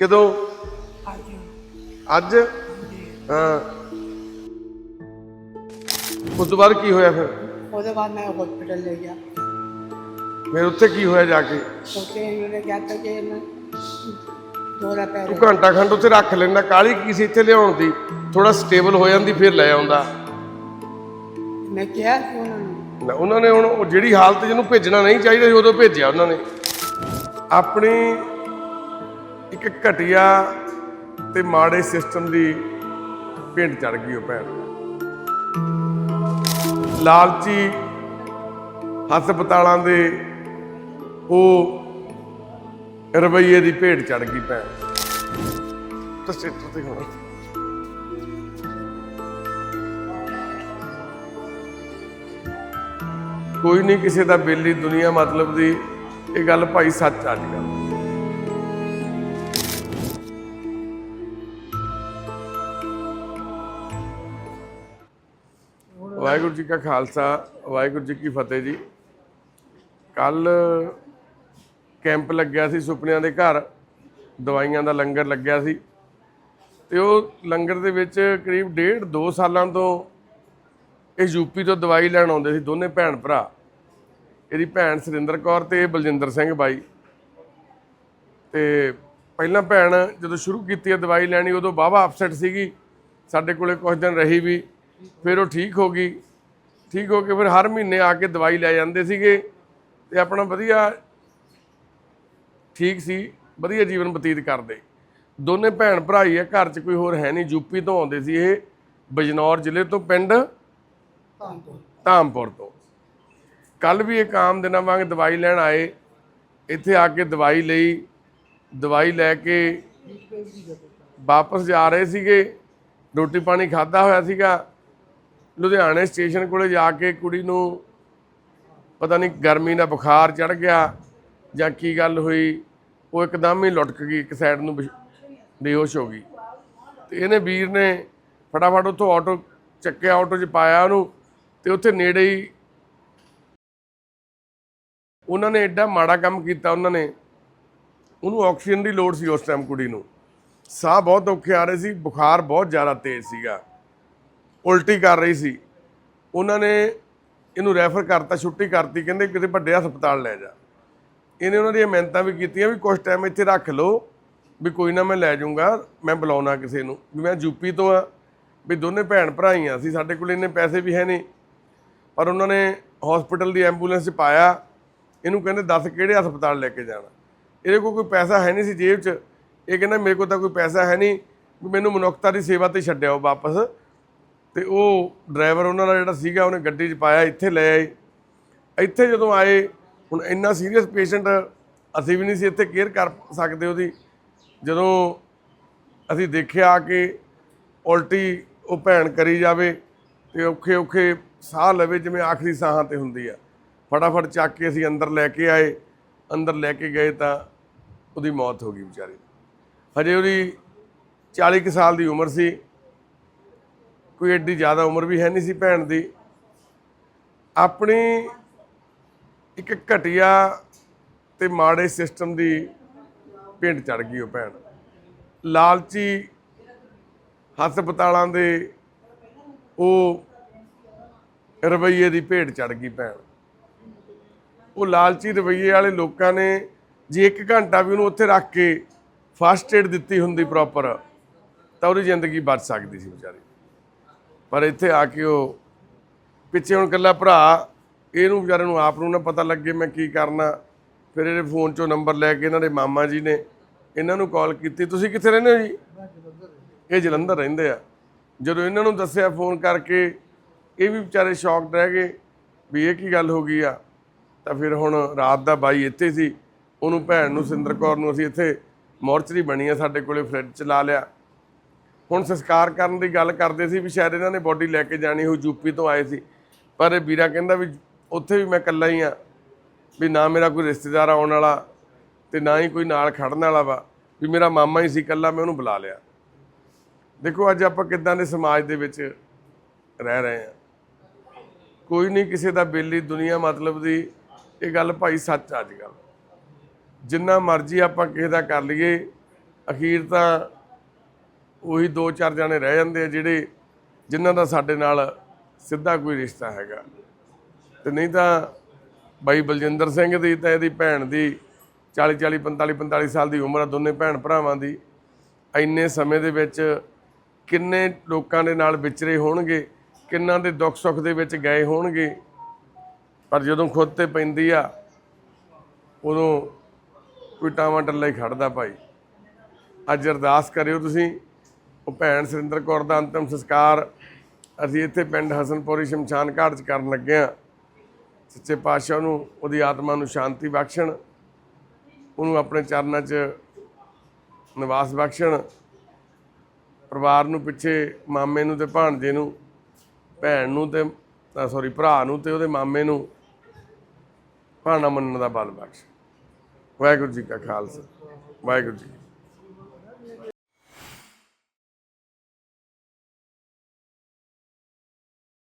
ਕਦੋਂ? ਅੱਜ? ਹਾਂ। ਉਸ ਤੋਂ ਬਾਅਦ ਕੀ ਹੋਇਆ ਫਿਰ? ਉਹਦੇ ਬਾਅਦ ਮੈਂ ਹਸਪੀਟਲ ਲੈ ਗਿਆ। ਫਿਰ ਉੱਥੇ ਕੀ ਹੋਇਆ ਜਾ ਕੇ? ਉੱਥੇ ਉਹਨੇ ਕਿਹਾ ਤਾਂ ਕਿ ਮੈਂ ਦੋਰਾ ਪੈ ਤੂੰ ਘੰਟਾ ਖੰਡ ਉੱਥੇ ਰੱਖ ਲੈਂਦਾ ਕਾਲੀ ਕੀ ਸੀ ਇੱਥੇ ਲਿਆਉਣ ਦੀ? ਥੋੜਾ ਸਟੇਬਲ ਹੋ ਜਾਂਦੀ ਫਿਰ ਲੈ ਆਉਂਦਾ। ਮੈਂ ਕਿਹਾ ਸੀ ਉਹਨਾਂ ਨੂੰ। ਨਾ, ਉਹਨਾਂ ਨੇ ਹੁਣ ਉਹ ਜਿਹੜੀ ਹਾਲਤ ਜਿਹਨੂੰ ਭੇਜਣਾ ਨਹੀਂ ਚਾਹੀਦਾ ਸੀ ਉਦੋਂ ਭੇਜਿਆ ਉਹਨਾਂ ਨੇ। ਆਪਣੀ ਇੱਕ ਘਟੀਆ ਤੇ ਮਾੜੇ ਸਿਸਟਮ ਦੀ ਭੇਂਟ ਚੜ ਗਈ ਉਹ ਭੈਣ। ਲਾਲਚੀ ਹਸਪਤਾਲਾਂ ਦੇ ਉਹ ਰਵਈਏ ਦੀ ਭੇਟ ਚੜ ਗਈ ਭੈਣ। ਤਾਂ ਸਟੇਟਰ ਤੇ ਕੋਈ ਨਹੀਂ ਕਿਸੇ ਦਾ ਬੇਲੀ ਦੁਨੀਆ ਮਤਲਬ ਦੀ ਇਹ ਗੱਲ ਭਾਈ ਸੱਚ ਆ ਜੀ। ਗੱਲ ਵਾਹਿਗੁਰੂ ਜੀ ਕਾ ਖਾਲਸਾ, ਵਾਹਿਗੁਰੂ ਜੀ ਕੀ ਫਤਿਹ ਜੀ। ਕੱਲ ਕੈਂਪ ਲੱਗਿਆ ਸੀ ਸੁਪਨਿਆਂ ਦੇ ਘਰ, ਦਵਾਈਆਂ ਦਾ ਲੰਗਰ ਲੱਗਿਆ ਸੀ। ਤੇ ਉਹ ਲੰਗਰ ਦੇ ਵਿੱਚ ਕਰੀਬ ਡੇਢ 2 ਸਾਲਾਂ ਤੋਂ ਇਹ ਯੂਪੀ ਤੋਂ ਦਵਾਈ ਲੈਣ ਆਉਂਦੇ ਸੀ ਦੋਨੇ ਭੈਣ ਭਰਾ। ਇਹਦੀ ਭੈਣ ਸੁਰਿੰਦਰ ਕੌਰ ਤੇ ਇਹ ਬਲਜਿੰਦਰ ਸਿੰਘ ਬਾਈ। ਤੇ ਪਹਿਲਾਂ ਭੈਣ ਜਦੋਂ ਸ਼ੁਰੂ ਕੀਤੀ ਹੈ ਦਵਾਈ ਲੈਣੀ, ਉਦੋਂ ਬਾਵਾ ਅਪਸੈਟ ਸੀਗੀ। ਸਾਡੇ ਕੋਲੇ ਕੁਝ ਦਿਨ ਰਹੀ ਵੀ। ਫਿਰ ਉਹ ਠੀਕ ਹੋ ਗਈ। ਠੀਕ ਹੋ ਕੇ ਫਿਰ ਹਰ ਮਹੀਨੇ ਆ ਕੇ ਦਵਾਈ ਲੈ ਜਾਂਦੇ ਸੀਗੇ ਤੇ ਆਪਣਾ ਵਧੀਆ ਠੀਕ ਸੀ, ਵਧੀਆ ਜੀਵਨ ਬਤੀਤ ਕਰਦੇ। ਦੋਨੇ ਭੈਣ ਭਰਾ ਹੀ ਆ, ਘਰ 'ਚ ਕੋਈ ਹੋਰ ਹੈ ਨਹੀਂ। ਯੂਪੀ ਤੋਂ ਆਉਂਦੇ ਸੀ ਇਹ, ਬਜਨੌਰ ਜ਼ਿਲ੍ਹੇ ਤੋਂ ਪਿੰਡ ਧਾਮਪੁਰ ਤੋਂ। ਕੱਲ ਵੀ ਇੱਕ ਆਮ ਦਿਨਾਂ ਵਾਂਗ ਦਵਾਈ ਲੈਣ ਆਏ। ਇੱਥੇ ਆ ਕੇ ਦਵਾਈ ਲਈ, ਦਵਾਈ ਲੈ ਕੇ ਵਾਪਸ ਜਾ ਰਹੇ ਸੀਗੇ। ਰੋਟੀ ਪਾਣੀ ਖਾਦਾ ਹੋਇਆ ਸੀਗਾ। ਲੁਧਿਆਣੇ ਸਟੇਸ਼ਨ ਕੋਲੇ ਜਾ ਕੇ ਕੁੜੀ ਨੂੰ ਪਤਾ ਨਹੀਂ ਗਰਮੀ ਦਾ ਬੁਖਾਰ ਚੜ ਗਿਆ ਜਾਂ ਕੀ ਗੱਲ ਹੋਈ, ਉਹ ਇੱਕਦਮ ਹੀ ਲੁਟਕ ਗਈ ਇੱਕ ਸਾਈਡ ਨੂੰ ਬੇਸ਼- ਬੇਹੋਸ਼ ਹੋ ਗਈ। ਤੇ ਇਹਨੇ ਵੀਰ ਨੇ ਫਟਾਫਟ ਉੱਥੋਂ ਆਟੋ ਚੱਕਿਆ ਆਟੋ 'ਚ ਪਾਇਆ ਉਹਨੂੰ ਤੇ ਉੱਥੇ ਨੇੜੇ ਹੀ ਉਹਨਾਂ ਨੇ ਐਡਾ ਮਾੜਾ ਕੰਮ ਕੀਤਾ ਉਹਨਾਂ ਨੇ। ਉਹਨੂੰ ਆਕਸੀਜਨ ਦੀ ਲੋੜ ਸੀ ਉਸ ਟਾਈਮ ਕੁੜੀ ਨੂੰ। ਸਾਹ ਬਹੁਤ ਔਖੇ ਆ ਰਹੇ ਸੀ, ਬੁਖਾਰ ਬਹੁਤ ਜ਼ਿਆਦਾ ਤੇਜ਼ ਸੀਗਾ। ਉਲਟੀ ਕਰ ਰਹੀ ਸੀ। ਉਹਨਾਂ ਨੇ ਇਹਨੂੰ ਰੈਫਰ ਕਰਤਾ, ਛੁੱਟੀ ਕਰਤੀ, ਕਹਿੰਦੇ ਕਿਤੇ ਵੱਡੇ ਹਸਪਤਾਲ ਲੈ ਜਾ। ਇਹਨੇ ਉਹਨਾਂ ਦੀਆਂ ਮਿਹਨਤਾਂ ਵੀ ਕੀਤੀਆਂ ਵੀ ਕੁਝ ਟਾਈਮ ਇੱਥੇ ਰੱਖ ਲਓ ਵੀ ਕੋਈ ਨਾ ਮੈਂ ਲੈ ਜਾਊਂਗਾ, ਮੈਂ ਬੁਲਾਉਣਾ ਕਿਸੇ ਨੂੰ। ਵੀ ਮੈਂ ਯੂਪੀ ਤੋਂ ਆ, ਵੀ ਦੋਨੇ ਭੈਣ ਭਰਾ ਹੀ ਆ ਸੀ ਸਾਡੇ ਕੋਲ ਇੰਨੇ ਪੈਸੇ ਵੀ ਹੈ ਨਹੀਂ। ਪਰ ਉਹਨਾਂ ਨੇ ਹਸਪੀਟਲ ਦੀ ਐਂਬੂਲੈਂਸ 'ਚ ਪਾਇਆ, ਇਹਨੂੰ ਕਹਿੰਦੇ ਦੱਸ ਕਿਹੜੇ ਹਸਪਤਾਲ ਲੈ ਕੇ ਜਾਣਾ। ਇਹਦੇ ਕੋਲ ਕੋਈ ਪੈਸਾ ਹੈ ਨਹੀਂ ਸੀ ਜੇਬ 'ਚ। ਇਹ ਕਹਿੰਦਾ ਮੇਰੇ ਕੋਲ ਤਾਂ ਕੋਈ ਪੈਸਾ ਹੈ ਨਹੀਂ, ਵੀ ਮੈਨੂੰ ਮਨੁੱਖਤਾ ਦੀ ਸੇਵਾ ਤੇ ਛੱਡਿਓ ਵਾਪਸ। ਤੇ ਉਹ ਡਰਾਈਵਰ ਉਹਨਾਂ ਦਾ ਜਿਹੜਾ ਸੀਗਾ ਉਹਨੇ ਗੱਡੀ 'ਚ ਪਾਇਆ, ਇੱਥੇ ਲੈ ਆਏ। ਇੱਥੇ ਜਦੋਂ ਆਏ, ਹੁਣ ਇੰਨਾ ਸੀਰੀਅਸ ਪੇਸ਼ੈਂਟ ਅਸੀਂ ਵੀ ਨਹੀਂ ਸੀ ਇੱਥੇ ਕੇਅਰ ਕਰ ਸਕਦੇ ਉਹਦੀ। ਜਦੋਂ ਅਸੀਂ ਦੇਖਿਆ ਕਿ ਉਲਟੀ ਉਹ ਭੈਣ ਕਰੀ ਜਾਵੇ ਤੇ ਔਖੇ ਔਖੇ ਸਾਹ ਲਵੇ, ਜਿਵੇਂ ਆਖਰੀ ਸਾਹਾਂ ਤੇ ਹੁੰਦੀ ਆ। ਫਟਾਫਟ ਚੱਕ ਕੇ ਅਸੀਂ ਅੰਦਰ ਲੈ ਕੇ ਆਏ। ਅੰਦਰ ਲੈ ਕੇ ਗਏ ਤਾਂ ਉਹਦੀ ਮੌਤ ਹੋ ਗਈ ਵਿਚਾਰੀ। ਹਜੇ ਉਹਦੀ 40 ਕੁ ਸਾਲ ਦੀ ਉਮਰ ਸੀ। ਕੋਈ ਐਡੀ ਜ਼ਿਆਦਾ ਉਮਰ ਵੀ ਹੈ ਨਹੀਂ ਸੀ ਭੈਣ ਦੀ। ਆਪਣੀ ਇੱਕ ਘਟੀਆ ਤੇ ਮਾੜੇ ਸਿਸਟਮ ਦੀ ਭੇਂਟ ਚੜ ਗਈ ਉਹ ਭੈਣ। ਲਾਲਚੀ ਹਸਪਤਾਲਾਂ ਦੇ ਉਹ ਰਵਈਏ ਦੀ ਭੇਟ ਚੜ ਗਈ ਭੈਣ। ਉਹ ਲਾਲਚੀ ਰਵਈਏ ਵਾਲੇ ਲੋਕਾਂ ਨੇ ਜੇ ਇੱਕ ਘੰਟਾ ਵੀ ਉਹਨੂੰ ਉੱਥੇ ਰੱਖ ਕੇ ਫਸਟ ਏਡ ਦਿੱਤੀ ਹੁੰਦੀ ਪ੍ਰੋਪਰ ਤਾਂ ਉਹਦੀ ਜ਼ਿੰਦਗੀ ਬਚ ਸਕਦੀ ਸੀ ਵਿਚਾਰੀ। ਪਰ ਇੱਥੇ ਆ ਕੇ ਉਹ ਪਿੱਛੇ ਹੁਣ ਕੱਲਾ ਭਰਾ, ਇਹਨੂੰ ਵਿਚਾਰੇ ਨੂੰ ਆਪ ਨੂੰ ਨਾ ਪਤਾ ਲੱਗੇ ਮੈਂ ਕੀ ਕਰਨਾ। ਫਿਰ ਇਹਦੇ ਫੋਨ 'ਚੋਂ ਨੰਬਰ ਲੈ ਕੇ ਇਹਨਾਂ ਦੇ ਮਾਮਾ ਜੀ ਨੇ ਇਹਨਾਂ ਨੂੰ ਕਾਲ ਕੀਤੀ। ਤੁਸੀਂ ਕਿੱਥੇ ਰਹਿੰਦੇ ਹੋ ਜੀ? ਇਹ ਜਲੰਧਰ ਰਹਿੰਦੇ ਆ। ਜਦੋਂ ਇਹਨਾਂ ਨੂੰ ਦੱਸਿਆ ਫੋਨ ਕਰਕੇ, ਇਹ ਵੀ ਵਿਚਾਰੇ ਸ਼ੌਕਡ ਰਹਿ ਗਏ ਵੀ ਇਹ ਕੀ ਗੱਲ ਹੋ ਗਈ ਆ। ਤਾਂ ਫਿਰ ਹੁਣ ਰਾਤ ਦਾ ਬਾਈ ਇੱਥੇ ਸੀ। ਉਹਨੂੰ ਭੈਣ ਨੂੰ ਸਿੰਦਰ ਕੌਰ ਨੂੰ ਅਸੀਂ ਇੱਥੇ ਮੋਰਚਰੀ ਬਣੀ ਆ ਸਾਡੇ ਕੋਲੇ, ਫਰਿੱਜ ਚ ਲਾ ਲਿਆ। ਹੁਣ ਸੰਸਕਾਰ ਕਰਨ ਦੀ ਗੱਲ ਕਰਦੇ ਸੀ ਵੀ ਸ਼ਾਇਦ ਇਹਨਾਂ ਨੇ ਬੋਡੀ ਲੈ ਕੇ ਜਾਣੀ ਹੋ ਯੂਪੀ ਤੋਂ ਆਏ ਸੀ। ਪਰ ਇਹ ਵੀਰਾ ਕਹਿੰਦਾ ਵੀ ਉੱਥੇ ਵੀ ਮੈਂ ਇਕੱਲਾ ਹੀ ਆ, ਵੀ ਨਾ ਮੇਰਾ ਕੋਈ ਰਿਸ਼ਤੇਦਾਰ ਆਉਣ ਵਾਲਾ ਤੇ ਨਾ ਹੀ ਕੋਈ ਨਾਲ ਖੜਨ ਵਾਲਾ ਵਾ, ਵੀ ਮੇਰਾ ਮਾਮਾ ਹੀ ਸੀ ਇਕੱਲਾ, ਮੈਂ ਉਹਨੂੰ ਬੁਲਾ ਲਿਆ। ਦੇਖੋ, ਅੱਜ ਆਪਾਂ ਕਿੱਦਾਂ ਦੇ ਸਮਾਜ ਦੇ ਵਿੱਚ ਰਹਿ ਰਹੇ ਆ ਕੋਈ ਨਹੀਂ ਕਿਸੇ ਦਾ ਬੇਲੀ ਦੁਨੀਆ ਮਤਲਬ ਦੀ ਇਹ ਗੱਲ ਭਾਈ ਸੱਚ ਅੱਜ ਕੱਲ ਜਿੰਨਾ ਮਰਜ਼ੀ ਆਪਾਂ ਕਿਸੇ ਦਾ ਕਰ ਲਈਏ, ਅਖੀਰ ਤਾਂ ਉਹੀ ਦੋ ਚਾਰ ਜਣੇ ਰਹਿ ਜਾਂਦੇ ਆ ਜਿਹੜੇ ਜਿਨ੍ਹਾਂ ਦਾ ਸਾਡੇ ਨਾਲ ਸਿੱਧਾ ਕੋਈ ਰਿਸ਼ਤਾ ਹੈਗਾ। ਤੇ ਨਹੀਂ ਤਾਂ ਬਾਈ ਬਲਜਿੰਦਰ ਸਿੰਘ ਦੀ ਤਾਂ ਇਹਦੀ ਭੈਣ ਦੀ 40 40 45 45 ਸਾਲ ਦੀ ਉਮਰ ਆ, ਦੋਨੇ ਭੈਣ ਭਰਾਵਾਂ ਦੀ। ਇੰਨੇ ਸਮੇਂ ਦੇ ਵਿੱਚ ਕਿੰਨੇ ਲੋਕਾਂ ਦੇ ਨਾਲ ਵਿਚਰੇ ਹੋਣਗੇ, ਕਿੰਨਾਂ ਦੇ ਦੁੱਖ ਸੁੱਖ ਦੇ ਵਿੱਚ ਗਏ ਹੋਣਗੇ। ਪਰ ਜਦੋਂ ਖੁਦ ਤੇ ਪੈਂਦੀ ਆ, ਉਦੋਂ ਕੋਈ ਟਾਵਾਂ ਟੱਲਾ ਹੀ ਖੜਦਾ ਭਾਈ। ਅੱਜ ਅਰਦਾਸ ਕਰਿਓ ਤੁਸੀਂ ਉਹ ਭੈਣ ਸੁਰਿੰਦਰ ਕੌਰ ਦਾ ਅੰਤਿਮ ਸੰਸਕਾਰ ਅਸੀਂ ਇੱਥੇ ਪਿੰਡ ਹਸਨਪੁਰੀ ਸ਼ਮਸ਼ਾਨ ਘਾਟ 'ਚ ਕਰਨ ਲੱਗੇ ਆ ਸੱਚੇ ਪਾਤਸ਼ਾਹ ਨੂੰ, ਉਹਦੀ ਆਤਮਾ ਨੂੰ ਸ਼ਾਂਤੀ ਬਖਸ਼ਣ, ਉਹਨੂੰ ਆਪਣੇ ਚਰਨਾਂ 'ਚ ਨਿਵਾਸ ਬਖਸ਼ਣ, ਪਰਿਵਾਰ ਨੂੰ ਪਿੱਛੇ ਮਾਮੇ ਨੂੰ ਤੇ ਭਾਣਜੇ ਨੂੰ, ਭੈਣ ਨੂੰ ਤੇ ਸੌਰੀ ਭਰਾ ਨੂੰ ਤੇ ਉਹਦੇ ਮਾਮੇ ਨੂੰ ਭਾਣਾ ਮੰਨਣ ਦਾ ਬਲ ਬਖਸ਼। ਵਾਹਿਗੁਰੂ ਜੀ ਕਾ ਖਾਲਸਾ, ਵਾਹਿਗੁਰੂ ਜੀ